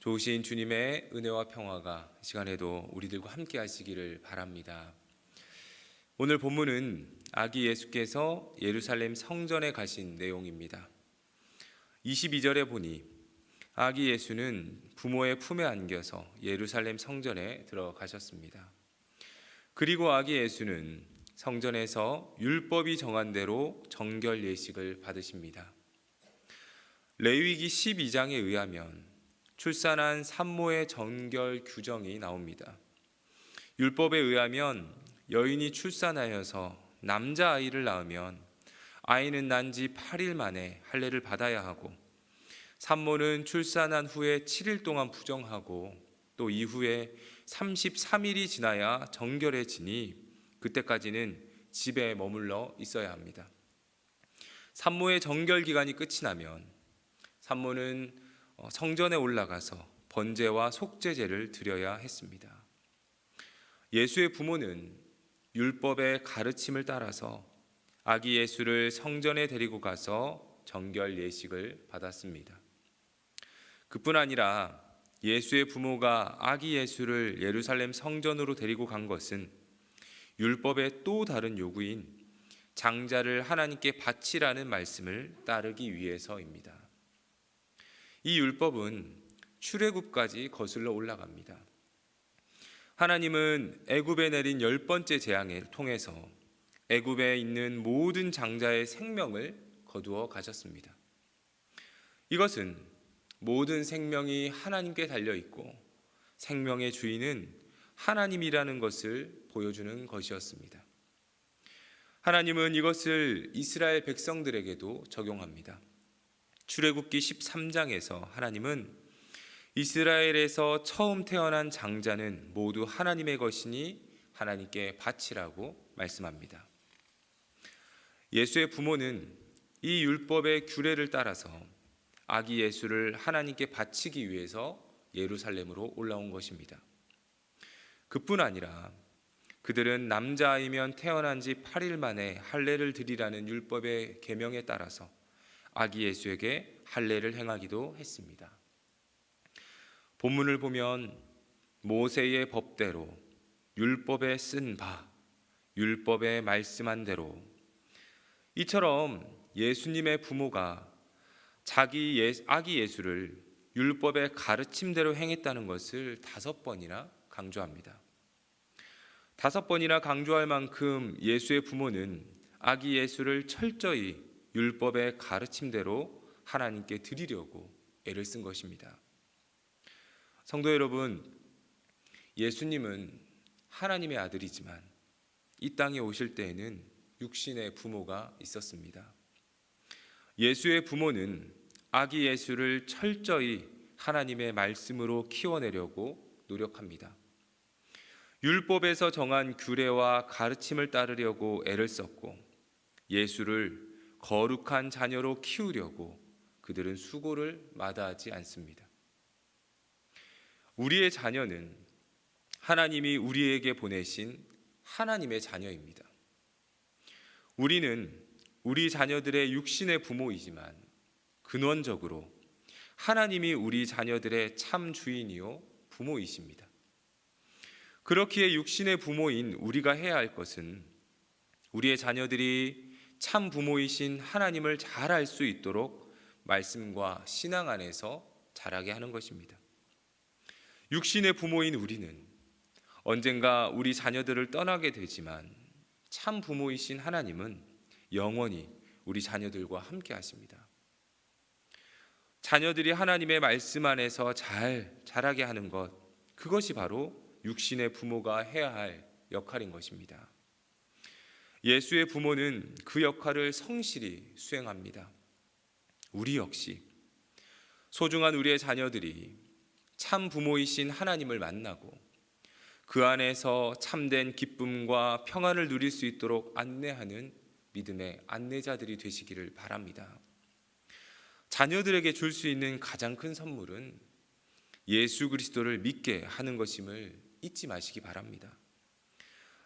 좋으신 주님의 은혜와 평화가 이 시간에도 우리들과 함께 하시기를 바랍니다. 오늘 본문은 아기 예수께서 예루살렘 성전에 가신 내용입니다. 22절에 보니 아기 예수는 부모의 품에 안겨서 예루살렘 성전에 들어가셨습니다. 그리고 아기 예수는 성전에서 율법이 정한 대로 정결 예식을 받으십니다. 레위기 12장에 의하면 출산한 산모의 정결 규정이 나옵니다. 율법에 의하면 여인이 출산하여서 남자 아이를 낳으면 아이는 난 지 8일 만에 할례를 받아야 하고 산모는 출산한 후에 7일 동안 부정하고 또 이후에 33일이 지나야 정결해지니 그때까지는 집에 머물러 있어야 합니다. 산모의 정결 기간이 끝이 나면 산모는 어, 성전에 올라가서 번제와 속죄제를 드려야 했습니다. 예수의 부모는 율법의 가르침을 따라서 아기 예수를 성전에 데리고 가서 정결 예식을 받았습니다. 그뿐 아니라 예수의 부모가 아기 예수를 예루살렘 성전으로 데리고 간 것은 율법의 또 다른 요구인 장자를 하나님께 바치라는 말씀을 따르기 위해서입니다. 이 율법은 출애굽까지 거슬러 올라갑니다. 하나님은 애굽에 내린 열 번째 재앙을 통해서 애굽에 있는 모든 장자의 생명을 거두어 가셨습니다. 이것은 모든 생명이 하나님께 달려 있고 생명의 주인은 하나님이라는 것을 보여주는 것이었습니다. 하나님은 이것을 이스라엘 백성들에게도 적용합니다. 출애굽기 13장에서 하나님은 이스라엘에서 처음 태어난 장자는 모두 하나님의 것이니 하나님께 바치라고 말씀합니다. 예수의 부모는 이 율법의 규례를 따라서 아기 예수를 하나님께 바치기 위해서 예루살렘으로 올라온 것입니다. 그뿐 아니라 그들은 남자아이면 태어난 지 8일 만에 할례를 드리라는 율법의 계명에 따라서 아기 예수에게 할례를 행하기도 했습니다. 본문을 보면 모세의 법대로 율법에 쓴 바, 율법에 말씀한 대로 이처럼 예수님의 부모가 자기 예, 아기 예수를 율법의 가르침대로 행했다는 것을 다섯 번이나 강조합니다. 다섯 번이나 강조할 만큼 예수의 부모는 아기 예수를 철저히 율법의 가르침대로 하나님께 드리려고 애를 쓴 것입니다. 성도 여러분, 예수님은 하나님의 아들이지만 이 땅에 오실 때에는 육신의 부모가 있었습니다. 예수의 부모는 아기 예수를 철저히 하나님의 말씀으로 키워내려고 노력합니다. 율법에서 정한 규례와 가르침을 따르려고 애를 썼고 예수를 거룩한 자녀로 키우려고 그들은 수고를 마다하지 않습니다. 우리의 자녀는 하나님이 우리에게 보내신 하나님의 자녀입니다. 우리는 우리 자녀들의 육신의 부모이지만 근원적으로 하나님이 우리 자녀들의 참 주인이요 부모이십니다. 그렇기에 육신의 부모인 우리가 해야 할 것은 우리의 자녀들이 참 부모이신 하나님을 잘 알 수 있도록 말씀과 신앙 안에서 자라게 하는 것입니다. 육신의 부모인 우리는 언젠가 우리 자녀들을 떠나게 되지만 참 부모이신 하나님은 영원히 우리 자녀들과 함께 하십니다. 자녀들이 하나님의 말씀 안에서 잘 자라게 하는 것, 그것이 바로 육신의 부모가 해야 할 역할인 것입니다. 예수의 부모는 그 역할을 성실히 수행합니다. 우리 역시 소중한 우리의 자녀들이 참 부모이신 하나님을 만나고 그 안에서 참된 기쁨과 평안을 누릴 수 있도록 안내하는 믿음의 안내자들이 되시기를 바랍니다. 자녀들에게 줄 수 있는 가장 큰 선물은 예수 그리스도를 믿게 하는 것임을 잊지 마시기 바랍니다.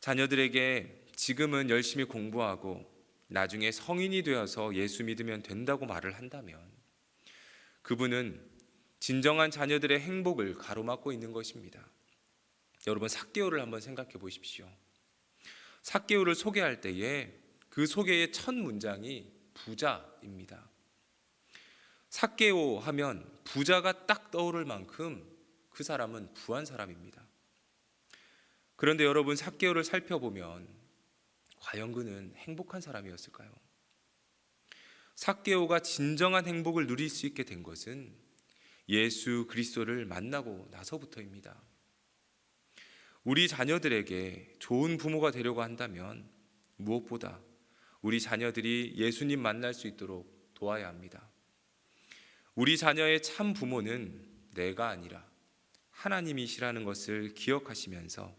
자녀들에게 지금은 열심히 공부하고 나중에 성인이 되어서 예수 믿으면 된다고 말을 한다면 그분은 진정한 자녀들의 행복을 가로막고 있는 것입니다. 여러분 삭개오를 한번 생각해 보십시오. 삭개오를 소개할 때에 그 소개의 첫 문장이 부자입니다. 삭개오 하면 부자가 딱 떠오를 만큼 그 사람은 부한 사람입니다. 그런데 여러분 삭개오를 살펴보면 과연 그는 행복한 사람이었을까요? 삭개오가 진정한 행복을 누릴 수 있게 된 것은 예수 그리스도를 만나고 나서부터입니다. 우리 자녀들에게 좋은 부모가 되려고 한다면 무엇보다 우리 자녀들이 예수님 만날 수 있도록 도와야 합니다. 우리 자녀의 참 부모는 내가 아니라 하나님이시라는 것을 기억하시면서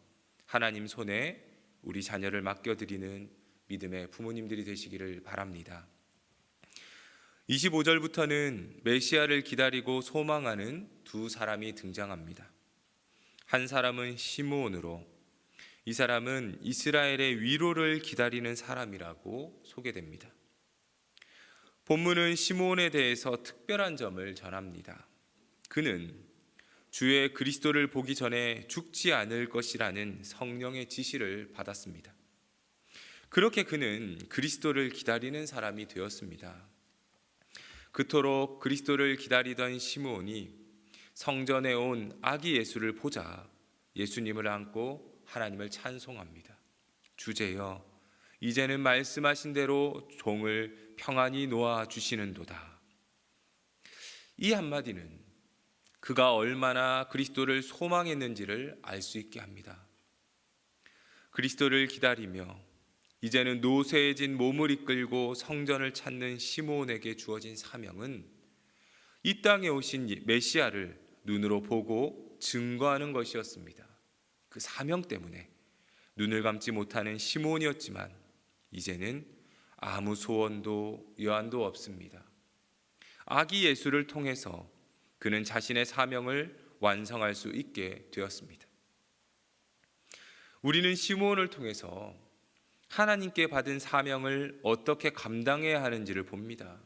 하나님 손에 우리 자녀를 맡겨드리는 믿음의 부모님들이 되시기를 바랍니다. 25절부터는 메시아를 기다리고 소망하는 두 사람이 등장합니다. 한 사람은 시므온으로 이 사람은 이스라엘의 위로를 기다리는 사람이라고 소개됩니다. 본문은 시므온에 대해서 특별한 점을 전합니다. 그는 주의 그리스도를 보기 전에 죽지 않을 것이라는 성령의 지시를 받았습니다. 그렇게 그는 그리스도를 기다리는 사람이 되었습니다. 그토록 그리스도를 기다리던 시므온이 성전에 온 아기 예수를 보자 예수님을 안고 하나님을 찬송합니다. 주제여 이제는 말씀하신 대로 종을 평안히 놓아 주시는도다. 이 한마디는 그가 얼마나 그리스도를 소망했는지를 알 수 있게 합니다. 그리스도를 기다리며 이제는 노쇠해진 몸을 이끌고 성전을 찾는 시므온에게 주어진 사명은 이 땅에 오신 메시아를 눈으로 보고 증거하는 것이었습니다. 그 사명 때문에 눈을 감지 못하는 시몬이었지만 이제는 아무 소원도 여한도 없습니다. 아기 예수를 통해서 그는 자신의 사명을 완성할 수 있게 되었습니다. 우리는 시몬을 통해서 하나님께 받은 사명을 어떻게 감당해야 하는지를 봅니다.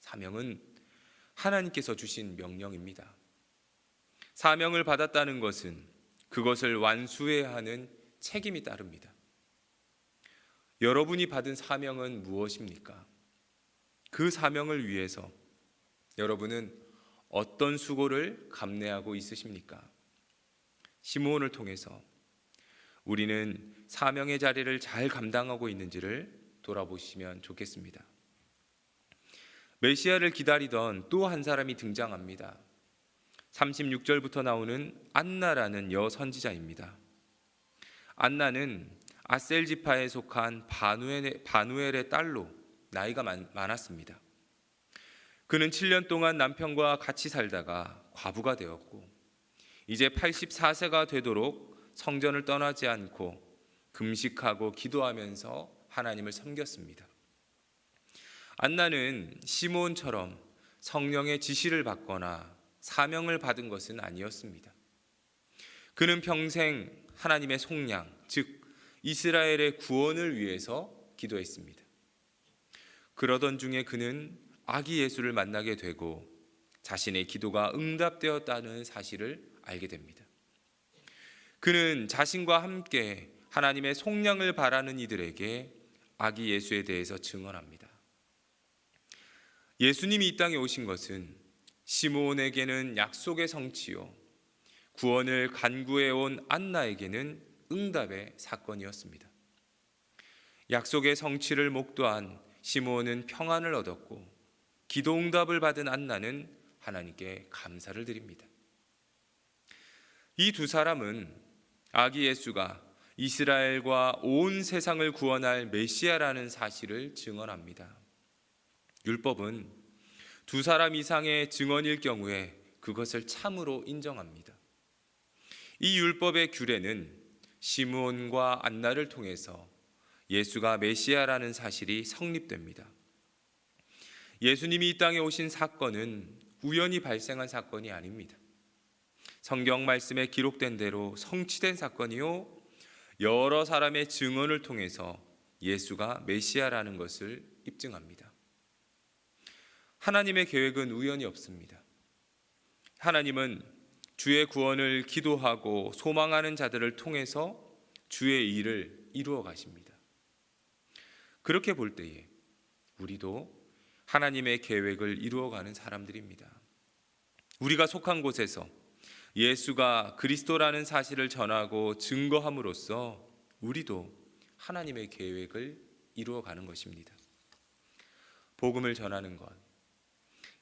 사명은 하나님께서 주신 명령입니다. 사명을 받았다는 것은 그것을 완수해야 하는 책임이 따릅니다. 여러분이 받은 사명은 무엇입니까? 그 사명을 위해서 여러분은 어떤 수고를 감내하고 있으십니까? 시므온을 통해서 우리는 사명의 자리를 잘 감당하고 있는지를 돌아보시면 좋겠습니다. 메시아를 기다리던 또 한 사람이 등장합니다. 36절부터 나오는 안나라는 여 선지자입니다. 안나는 아셀 지파에 속한 바누엘의, 바누엘의 딸로 나이가 많, 많았습니다. 그는 7년 동안 남편과 같이 살다가 과부가 되었고 이제 84세가 되도록 성전을 떠나지 않고 금식하고 기도하면서 하나님을 섬겼습니다. 안나는 시몬처럼 성령의 지시를 받거나 사명을 받은 것은 아니었습니다. 그는 평생 하나님의 속량, 즉 이스라엘의 구원을 위해서 기도했습니다. 그러던 중에 그는 아기 예수를 만나게 되고 자신의 기도가 응답되었다는 사실을 알게 됩니다. 그는 자신과 함께 하나님의 속량을 바라는 이들에게 아기 예수에 대해서 증언합니다. 예수님이 이 땅에 오신 것은 시므온에게는 약속의 성취요 구원을 간구해 온 안나에게는 응답의 사건이었습니다. 약속의 성취를 목도한 시므온은 평안을 얻었고 기도 응답을 받은 안나는 하나님께 감사를 드립니다. 이 두 사람은 아기 예수가 이스라엘과 온 세상을 구원할 메시아라는 사실을 증언합니다. 율법은 두 사람 이상의 증언일 경우에 그것을 참으로 인정합니다. 이 율법의 규례는 시므온과 안나를 통해서 예수가 메시아라는 사실이 성립됩니다. 예수님이 이 땅에 오신 사건은 우연히 발생한 사건이 아닙니다. 성경 말씀에 기록된 대로 성취된 사건이요 여러 사람의 증언을 통해서 예수가 메시아라는 것을 입증합니다. 하나님의 계획은 우연이 없습니다. 하나님은 주의 구원을 기도하고 소망하는 자들을 통해서 주의 일을 이루어 가십니다. 그렇게 볼 때에 우리도 하나님의 계획을 이루어가는 사람들입니다. 우리가 속한 곳에서 예수가 그리스도라는 사실을 전하고 증거함으로써 우리도 하나님의 계획을 이루어가는 것입니다. 복음을 전하는 것,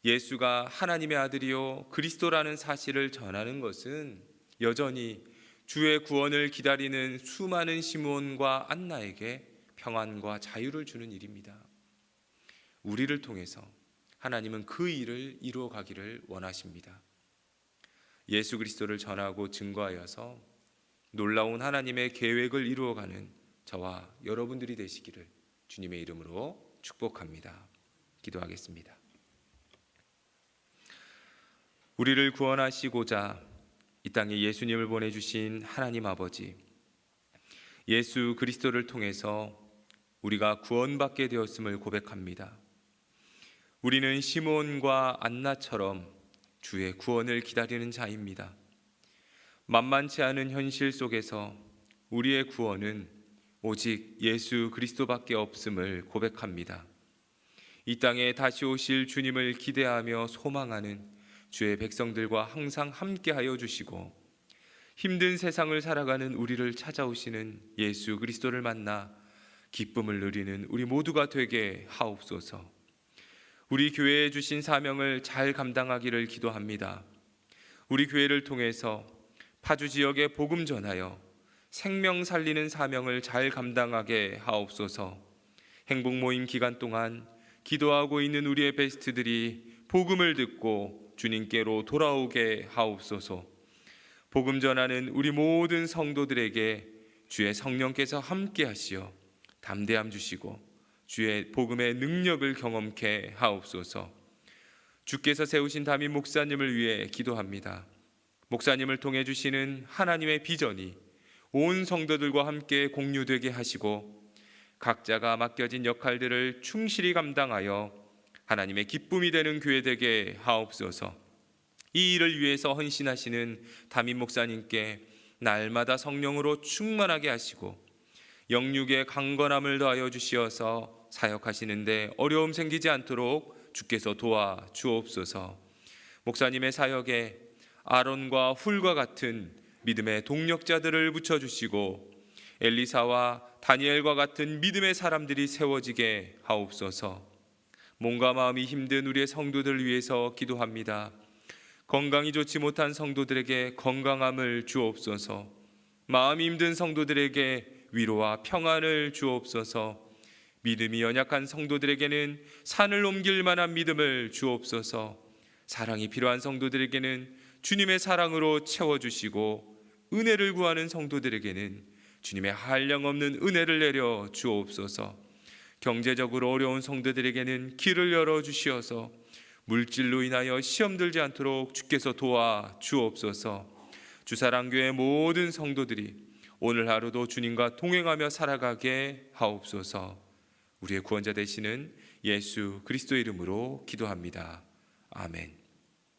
예수가 하나님의 아들이요 그리스도라는 사실을 전하는 것은 여전히 주의 구원을 기다리는 수많은 시므온과 안나에게 평안과 자유를 주는 일입니다. 우리를 통해서 하나님은 그 일을 이루어 가기를 원하십니다. 예수 그리스도를 전하고 증거하여서 놀라운 하나님의 계획을 이루어 가는 저와 여러분들이 되시기를 주님의 이름으로 축복합니다. 기도하겠습니다. 우리를 구원하시고자 이 땅에 예수님을 보내주신 하나님 아버지, 예수 그리스도를 통해서 우리가 구원받게 되었음을 고백합니다. 우리는 시몬과 안나처럼 주의 구원을 기다리는 자입니다. 만만치 않은 현실 속에서 우리의 구원은 오직 예수 그리스도밖에 없음을 고백합니다. 이 땅에 다시 오실 주님을 기대하며 소망하는 주의 백성들과 항상 함께하여 주시고 힘든 세상을 살아가는 우리를 찾아오시는 예수 그리스도를 만나 기쁨을 누리는 우리 모두가 되게 하옵소서. 우리 교회에 주신 사명을 잘 감당하기를 기도합니다. 우리 교회를 통해서 파주 지역에 복음 전하여 생명 살리는 사명을 잘 감당하게 하옵소서. 행복 모임 기간 동안 기도하고 있는 우리의 베스트들이 복음을 듣고 주님께로 돌아오게 하옵소서. 복음 전하는 우리 모든 성도들에게 주의 성령께서 함께 하시어 담대함 주시고 주의 복음의 능력을 경험케 하옵소서. 주께서 세우신 담임 목사님을 위해 기도합니다. 목사님을 통해 주시는 하나님의 비전이 온 성도들과 함께 공유되게 하시고 각자가 맡겨진 역할들을 충실히 감당하여 하나님의 기쁨이 되는 교회 되게 하옵소서. 이 일을 위해서 헌신하시는 담임 목사님께 날마다 성령으로 충만하게 하시고 영육의 강건함을 더하여 주시어서 사역하시는데 어려움 생기지 않도록 주께서 도와 주옵소서. 목사님의 사역에 아론과 훌과 같은 믿음의 동력자들을 붙여 주시고 엘리사와 다니엘과 같은 믿음의 사람들이 세워지게 하옵소서. 몸과 마음이 힘든 우리의 성도들을 위해서 기도합니다. 건강이 좋지 못한 성도들에게 건강함을 주옵소서. 마음이 힘든 성도들에게 위로와 평안을 주옵소서. 믿음이 연약한 성도들에게는 산을 옮길 만한 믿음을 주옵소서. 사랑이 필요한 성도들에게는 주님의 사랑으로 채워 주시고 은혜를 구하는 성도들에게는 주님의 한량 없는 은혜를 내려 주옵소서. 경제적으로 어려운 성도들에게는 길을 열어 주시어서 물질로 인하여 시험 들지 않도록 주께서 도와 주옵소서. 주사랑교회 모든 성도들이 오늘 하루도 주님과 동행하며 살아가게 하옵소서. 우리의 구원자 되시는 예수 그리스도 이름으로 기도합니다. 아멘.